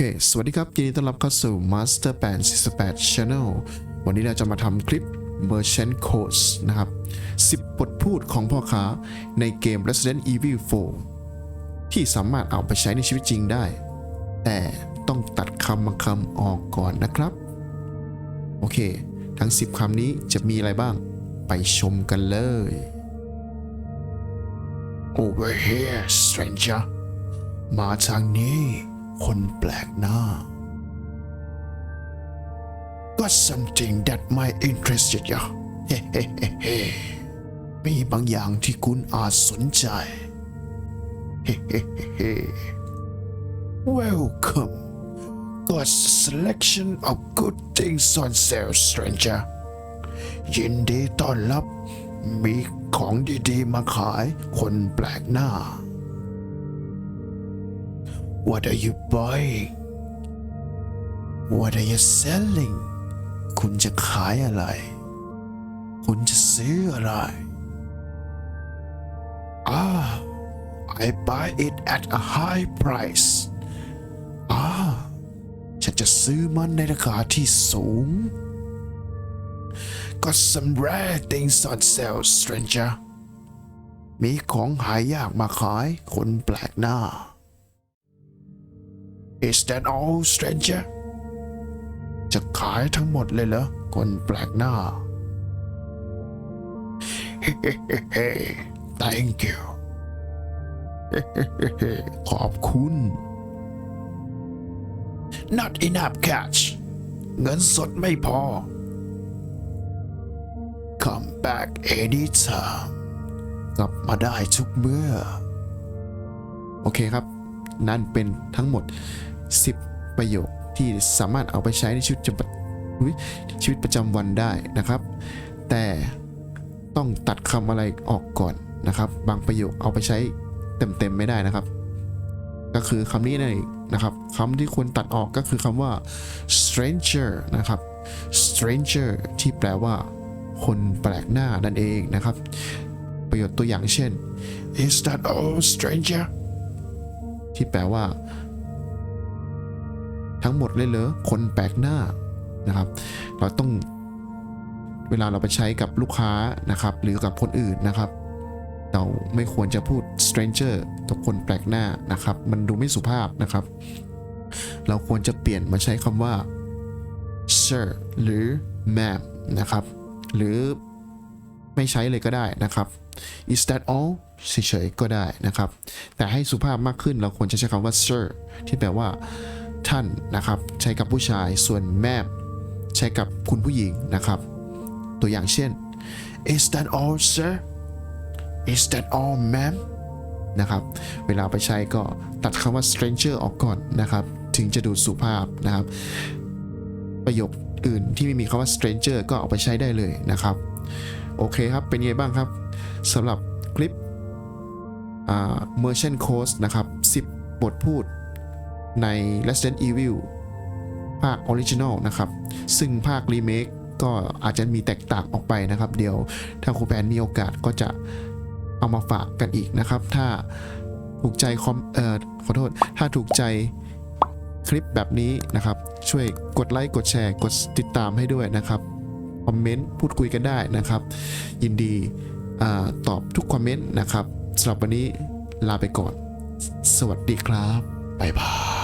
เค สวัสดีครับ ยินดีต้อนรับเข้าสู่ Master Band 48 Channel วันนี้เราจะมาทำคลิป Merchant Codes นะครับ 10 บทพูดของพ่อค้าในเกม Resident Evil 4 ที่สามารถเอาไปใช้ในชีวิตจริงได้ แต่ต้องตัดคำบางคำออกก่อนนะครับ โอเค ทั้ง 10คำนี้จะมีอะไรบ้าง ไปชมกันเลย Over here stranger มาทางนี้ คนแปลกหน้า Got something that might interest you เฮ้เฮ้มีบางอย่างที่คุณอาจสนใจเฮ้ Welcome Got selection of good things on sale stranger ยินดีต้อนรับมีของดีๆมาขายคนแปลกหน้า What are you buying? What are you selling? คุณจะขายอะไร คุณจะซื้ออะไร Ah, I buy it at a high price. อ่าฉันจะซื้อมันในราคาที่สูง Got some rare things on sale, stranger. มีของหายากมาขายคนแปลกหน้า Is that all, stranger? จะขายทั้งหมดเลยเหรอ คนแปลกหน้า Thank you ขอบคุณ Not enough cash เงินสดไม่พอ Come back anytime กลับมาได้ทุกเมื่อ โอเคครับ นั่นเป็นทั้งหมด 10 ประโยคที่สามารถเอาไปใช้ในชีวิตประจำชีวิตประจำวันได้นะครับ แต่ต้องตัดคำอะไรออกก่อนนะครับ บางประโยคเอาไปใช้เต็มๆไม่ได้นะครับ ก็คือคำนี้นั่นเองนะครับคำที่ควรตัดออกก็คือคำว่า stranger นะครับ stranger ที่แปลว่า คนแปลกหน้านั่นเองนะครับ ประโยชน์ตัวอย่างเช่น is that all stranger ที่แปลว่า ทั้งหมดเลยเหรอคนแปลกหน้านะครับ เราต้องเวลาเราไปใช้กับลูกค้านะครับ หรือกับคนอื่นนะครับ เราไม่ควรจะพูด stranger กับคนแปลกหน้านะครับ มันดูไม่สุภาพนะครับ เราควรจะเปลี่ยนมาใช้คำว่า sir หรือ ma'am นะครับ หรือไม่ใช้เลยก็ได้นะครับ is that all เฉยๆก็ได้นะครับ แต่ให้สุภาพมากขึ้นเราควรจะใช้คำว่า sir ที่แปลว่าท่านนะครับ ใช้กับผู้ชายส่วนแม่ใช้กับคุณผู้หญิงนะครับ ตัวอย่างเช่น is that all sir is that all ma'am นะครับ เวลาไปใช้ก็ตัดคำว่า stranger ออกก่อนนะครับ ถึงจะดูสุภาพนะครับ ประโยคอื่นที่ไม่มีคำว่า stranger ก็เอาไปใช้ได้เลยนะครับ โอเคครับ เป็นไงบ้างครับ สำหรับคลิป merchant course นะครับ 10 บทพูดใน Resident Evil ภาค Original นะครับ ซึ่งภาค Remake ก็อาจจะมีแตกต่างออกไปนะครับ เดี๋ยวถ้าครูแปนมีโอกาสก็จะเอามาฝากกันอีกนะครับ ถ้าถูกใจคอมเอ่อขอโทษ ถ้าถูกใจคลิปแบบนี้นะครับ ช่วยกดไลค์กดแชร์กดติดตามให้ด้วยนะครับ คอมเมนต์ พูดคุยกันได้นะครับ ยินดี อตอบทุกคอมเมนต์นะครับสำหรับวันนี้ลาไปก่อน สวัสดีครับบ๊ายบาย